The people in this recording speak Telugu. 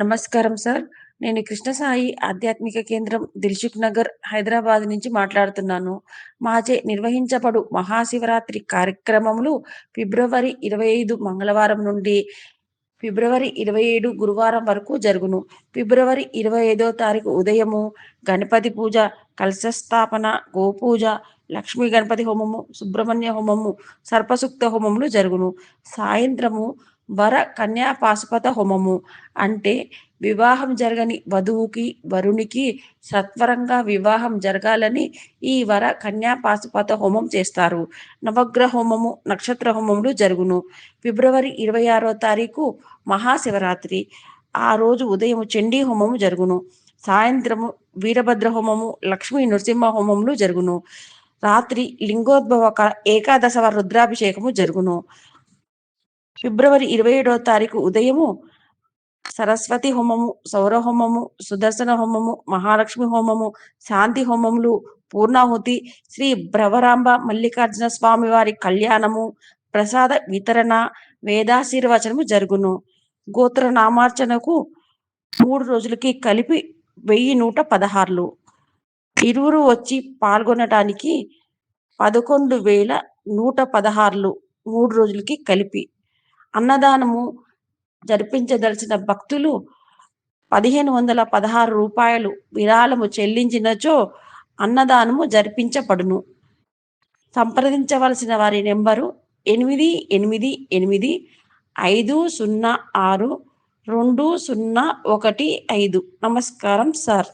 నమస్కారం సార్. నేను కృష్ణసాయి ఆధ్యాత్మిక కేంద్రం దిల్సుఖ్ నగర్, హైదరాబాద్ నుంచి మాట్లాడుతున్నాను. మాచే నిర్వహించబడు మహాశివరాత్రి కార్యక్రమములు ఫిబ్రవరి 25 మంగళవారం నుండి ఫిబ్రవరి 27 గురువారం వరకు జరుగును. ఫిబ్రవరి 25వ తారీఖు ఉదయము గణపతి పూజ, కలశస్థాపన, గోపూజ, లక్ష్మీ గణపతి హోమము, సుబ్రహ్మణ్య హోమము, సర్పసూక్త హోమములు జరుగును. సాయంత్రము వర కన్యా పాశుపత హోమము అంటే వివాహం జరగని వధువుకి, వరునికి సత్వరంగా వివాహం జరగాలని ఈ వర కన్యా పాశుపత హోమం చేస్తారు. నవగ్రహ హోమము, నక్షత్ర హోమములు జరుగును. ఫిబ్రవరి 26వ తారీఖు మహాశివరాత్రి. ఆ రోజు ఉదయము చండీ హోమము జరుగును. సాయంత్రము వీరభద్ర హోమము, లక్ష్మీ నృసింహ హోమములు జరుగును. రాత్రి లింగోద్భవ ఏకాదశవ రుద్రాభిషేకము జరుగును. ఫిబ్రవరి 27వ తారీఖు ఉదయము సరస్వతి హోమము, సౌర హోమము, సుదర్శన హోమము, మహాలక్ష్మి హోమము, శాంతి హోమములు, పూర్ణాహుతి, శ్రీ భ్రవరాంబ మల్లికార్జున స్వామి వారి కళ్యాణము, ప్రసాద వితరణ, వేదాశీర్వచనము జరుగును. గోత్ర నామార్చనకు మూడు రోజులకి కలిపి వెయ్యి నూట పదహార్లు. ఇరువురు వచ్చి పాల్గొనటానికి పదకొండు వేల నూట పదహారులు మూడు రోజులకి కలిపి. అన్నదానము జరిపించదలిచిన భక్తులు పదిహేను వందల పదహారు రూపాయలు విరాళము చెల్లించినచో అన్నదానము జరిపించబడును. సంప్రదించవలసిన వారి నెంబరు ఎనిమిది ఎనిమిది ఎనిమిది ఐదు సున్నా ఆరు రెండు సున్నా ఒకటి ఐదు. నమస్కారం సార్.